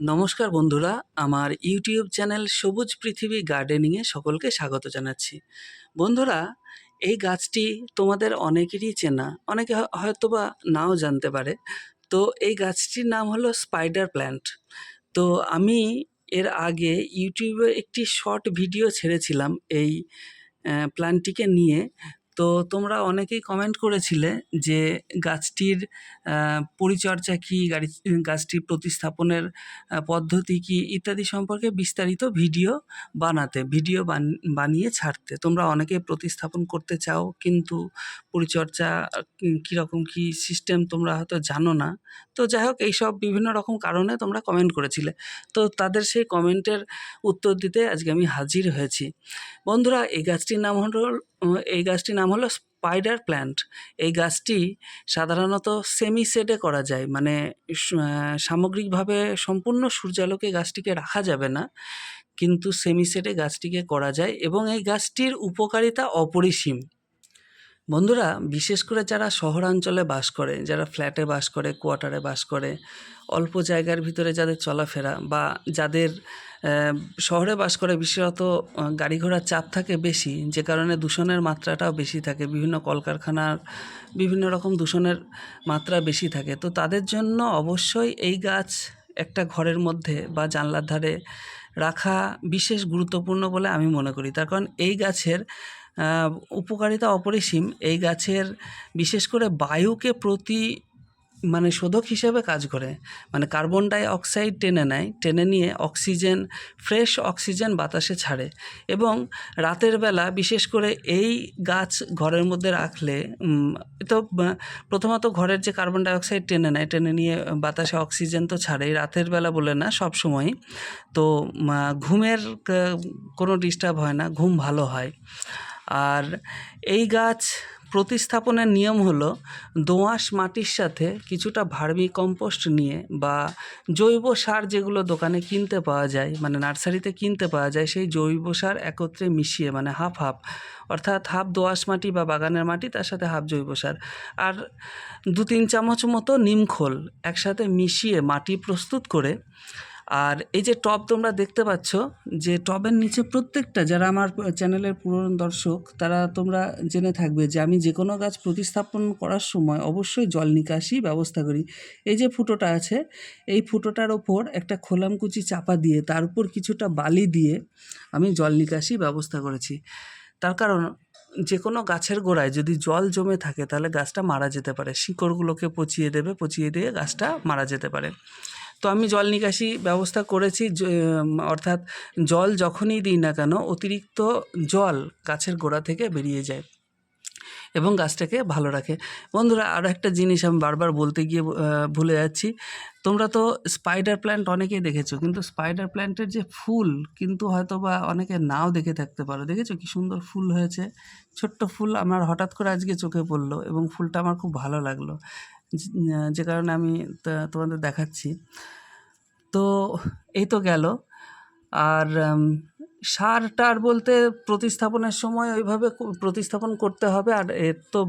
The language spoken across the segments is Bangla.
নমস্কার বন্ধুরা, আমার ইউটিউব চ্যানেল সবুজ পৃথিবী গার্ডেনিংয়ে সকলকে স্বাগত জানাচ্ছি। বন্ধুরা, এই গাছটি তোমাদের অনেকেরই চেনা, অনেকে হয়তোবা নাও জানতে পারে। তো এই গাছটির নাম হলো স্পাইডার প্ল্যান্ট। তো আমি এর আগে ইউটিউবে একটি শর্ট ভিডিও ছেড়েছিলাম এই প্ল্যান্টটিকে নিয়ে। তো তোমরা অনেকেই কমেন্ট করেছিলে যে গাছটির পরিচর্যা কী, গাড়ি, গাছটির প্রতিস্থাপনের পদ্ধতি কী ইত্যাদি সম্পর্কে বিস্তারিত ভিডিও বানাতে ভিডিও বান- বানিয়ে ছাড়তে। তোমরা অনেকে প্রতিস্থাপন করতে চাও, কিন্তু পরিচর্যা কীরকম কী সিস্টেম তোমরা হয়তো জানো না। তো যাই হোক, এইসব বিভিন্ন রকম কারণে তোমরা কমেন্ট করেছিলে। তো তাদের সেই কমেন্টের উত্তর দিতে আজকে আমি হাজির হয়েছি। বন্ধুরা, এই গাছটির নাম হলো এই গাছটির নাম হলো স্পাইডার প্ল্যান্ট। এই গাছটি সাধারণত সেমি সেডে করা যায়। মানে সামগ্রিকভাবে সম্পূর্ণ সূর্যালোকে গাছটিকে রাখা যাবে না। কিন্তু সেমি সেডে গাছটিকে করা যায় এবং এই গাছটির উপকারিতা অপরিসীম। বন্ধুরা, বিশেষ করে যারা শহরাঞ্চলে বাস করে, যারা ফ্ল্যাটে বাস করে কোয়ার্টারে বাস করে, অল্প জায়গার ভিতরে যাদের চলাফেরা বা যাদের শহরে বাস করে বিশেষত গাড়ি ঘোড়ার চাপ থাকে বেশি, যে কারণে দূষণের মাত্রাটাও বেশি থাকে, বিভিন্ন কলকারখানার বিভিন্ন রকম দূষণের মাত্রা বেশি থাকে। তো তাদের জন্য অবশ্যই এই গাছ একটা ঘরের মধ্যে বা জানলার ধারে রাখা বিশেষ গুরুত্বপূর্ণ বলে আমি মনে করি। তার কারণ এই গাছের উপকারিতা অপরিসীম। এই গাছের বিশেষ করে বায়ুকে প্রতি মানে শোধক হিসেবে কাজ করে। মানে কার্বন ডাই অক্সাইড টেনে নেয়, টেনে নিয়ে অক্সিজেন, ফ্রেশ অক্সিজেন বাতাসে ছাড়ে এবং রাতের বেলা বিশেষ করে এই গাছ ঘরের মধ্যে রাখলে তো প্রথমত ঘরের যে কার্বন ডাই অক্সাইড টেনে নেয়, টেনে নিয়ে বাতাসে অক্সিজেন তো ছাড়েই, রাতের বেলা বলে না, সব সময়। তো ঘুমের কোনো ডিস্টার্ব হয় না, ঘুম ভালো হয়। আর এই গাছ প্রতিস্থাপনের নিয়ম হলো দোআঁশ মাটির সাথে কিছুটা ভার্মি কম্পোস্ট নিয়ে বা জৈব সার যেগুলো দোকানে কিনতে পাওয়া যায় মানে নার্সারিতে কিনতে পাওয়া যায়, সেই জৈব সার একত্রে মিশিয়ে মানে হাফ হাফ, অর্থাৎ হাফ দোআঁশ মাটি বা বাগানের মাটি, তার সাথে হাফ জৈব সার। আর দু তিন চামচ মতো নিমখোল একসাথে মিশিয়ে মাটি প্রস্তুত করে আর এই যে টব তোমরা দেখতে পাচ্ছ, যে টবের নিচে প্রত্যেকটা, যারা আমার চ্যানেলের পুরনো দর্শক, তারা তোমরা জেনে থাকবে যে আমি যে কোনো গাছ প্রতিস্থাপন করার সময় অবশ্যই জল নিকাশি ব্যবস্থা করি। এই যে ফুটোটা আছে, এই ফুটোটার ওপর একটা খোলামকুচি চাপা দিয়ে, তার উপর কিছুটা বালি দিয়ে আমি জল নিকাশি ব্যবস্থা করেছি। তার কারণ, যে কোনো গাছের গোড়ায় যদি জল জমে থাকে, তাহলে গাছটা মারা যেতে পারে। শিকড়গুলোকে পচিয়ে দেবে, পচিয়ে দিয়ে গাছটা মারা যেতে পারে। তো আমি জল নিকাশি ব্যবস্থা করেছি অর্থাৎ জল যখনই দিই না কেন অতিরিক্ত জল গাছের গোড়া থেকে বেরিয়ে যায় এবং গাছটাকে ভালো রাখে। বন্ধুরা আরও একটা জিনিস আমি বারবার বলতে গিয়ে ভুলে যাচ্ছি। তোমরা তো স্পাইডার প্ল্যান্ট অনেকেই দেখেছ, কিন্তু স্পাইডার প্ল্যান্টের যে ফুল কিন্তু হয়তো বা অনেকে নাও দেখে থাকতে পারো। দেখেছ কি সুন্দর ফুল হয়েছে? ছোট্ট ফুল আমার হঠাৎ করে আজকে চোখে পড়ল এবং ফুলটা আমার খুব ভালো লাগল। যে- কারণে আমি তোমাদের দেখাচ্ছি। তো এই তো গেল। আর সার টার বলতে প্রতিস্থাপনের সময় ওইভাবে প্রতিস্থাপন করতে হবে। আর এর তো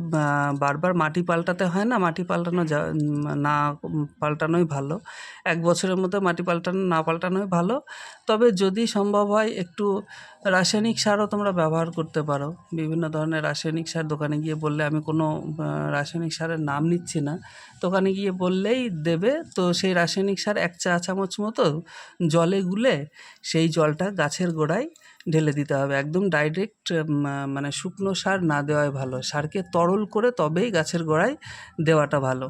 বারবার মাটি পাল্টাতে হয় না। মাটি পাল্টানো যা না পাল্টানোই ভালো। এক বছরের মধ্যে মাটি পাল্টানো, না পাল্টানোই ভালো। তবে যদি সম্ভব হয় একটু রাসায়নিক সারও তোমরা ব্যবহার করতে পারো। বিভিন্ন ধরনের রাসায়নিক সার দোকানে গিয়ে বললে, আমি কোনো রাসায়নিক সারের নাম নিচ্ছি না। দোকানে গিয়ে বললেই দেবে। তো সেই রাসায়নিক সার এক চা চামচ মতো জলে গুলে সেই জলটা গাছের গোড়ায় ঢেলে দিতে হবে। একদম ডাইরেক্ট মানে শুকনো সার না দেওয়াই ভালো। সারকে তরল করে তবেই গাছের গোড়ায় দেওয়াটা ভালো।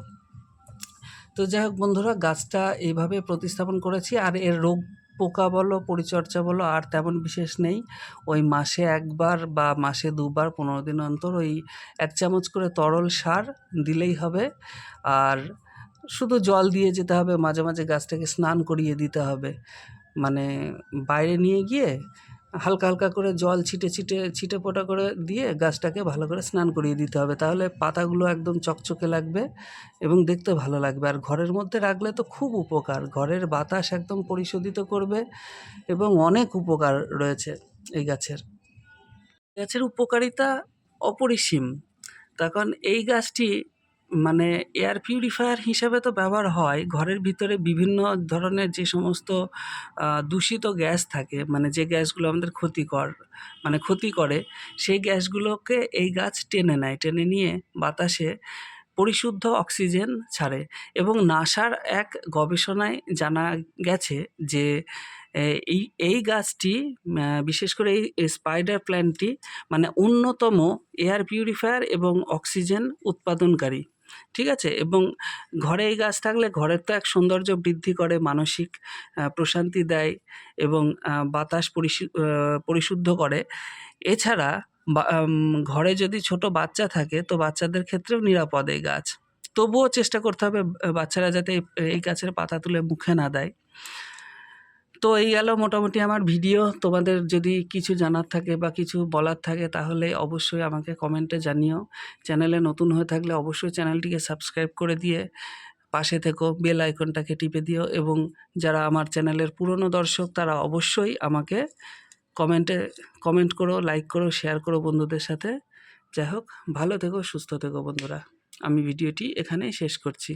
তো যাই হোক বন্ধুরা, গাছটা এইভাবে প্রতিস্থাপন করেছি। আর এর রোগ পোকা বলো, পরিচর্যা বলো, আর তেমন বিশেষ নেই। ওই মাসে একবার বা মাসে দুবার পনেরো দিন অন্তর ওই এক চামচ করে তরল সার দিলেই হবে। আর শুধু জল দিয়ে যেতে হবে, মাঝে মাঝে গাছটাকে স্নান করিয়ে দিতে হবে। মানে বাইরে নিয়ে গিয়ে হালকা হালকা করে জল ছিটে ছিটে ছিটে ফোটা করে দিয়ে গাছটাকে ভালো করে স্নান করিয়ে দিতে হবে। তাহলে পাতাগুলো একদম চকচকে লাগবে এবং দেখতে ভালো লাগবে। আর ঘরের মধ্যে রাখলে তো খুব উপকার। ঘরের বাতাস একদম পরিশোধিত করবে এবং অনেক উপকার রয়েছে এই গাছের। গাছের উপকারিতা অপরিসীম। তখন এই গাছটি মানে এয়ার পিউরিফায়ার হিসাবে তো ব্যবহার হয়। ঘরের ভিতরে বিভিন্ন ধরনের যে সমস্ত দূষিত গ্যাস থাকে মানে যে গ্যাসগুলো আমাদের ক্ষতিকর মানে ক্ষতি করে, সেই গ্যাসগুলোকে এই গাছ টেনে নেয়। টেনে নিয়ে বাতাসে পরিশুদ্ধ অক্সিজেন ছাড়ে এবং নাসার এক গবেষণায় জানা গেছে যে এই এই গাছটি বিশেষ করে এই স্পাইডার প্ল্যান্টটি মানে অন্যতম এয়ার পিউরিফায়ার এবং অক্সিজেন উৎপাদনকারী। ঠিক আছে? এবং ঘরে এই গাছ থাকলে ঘরের তো এক সৌন্দর্য বৃদ্ধি করে, মানসিক প্রশান্তি দেয় এবং বাতাস পরিশুদ্ধ করে। এছাড়া ঘরে যদি ছোট বাচ্চা থাকে, তো বাচ্চাদের ক্ষেত্রেও নিরাপদ এই গাছ। তবুও চেষ্টা করতে হবে বাচ্চারা যাতে এই গাছের পাতা তুলে মুখে না দেয়। তো এই গেল মোটামুটি আমার ভিডিও। তোমাদের যদি কিছু জানার থাকে বা কিছু বলার থাকে তাহলে অবশ্যই আমাকে কমেন্টে জানিও। চ্যানেলে নতুন হয়ে থাকলে অবশ্যই চ্যানেলটিকে সাবস্ক্রাইব করে দিয়ে পাশে থেকো, বেল আইকনটাকে টিপে দিও এবং যারা আমার চ্যানেলের পুরনো দর্শক তারা অবশ্যই আমাকে কমেন্টে, কমেন্ট করো, লাইক করো, শেয়ার করো বন্ধুদের সাথে। যাই হোক, ভালো থেকো, সুস্থ থেকো বন্ধুরা। আমি ভিডিওটি এখানেই শেষ করছি।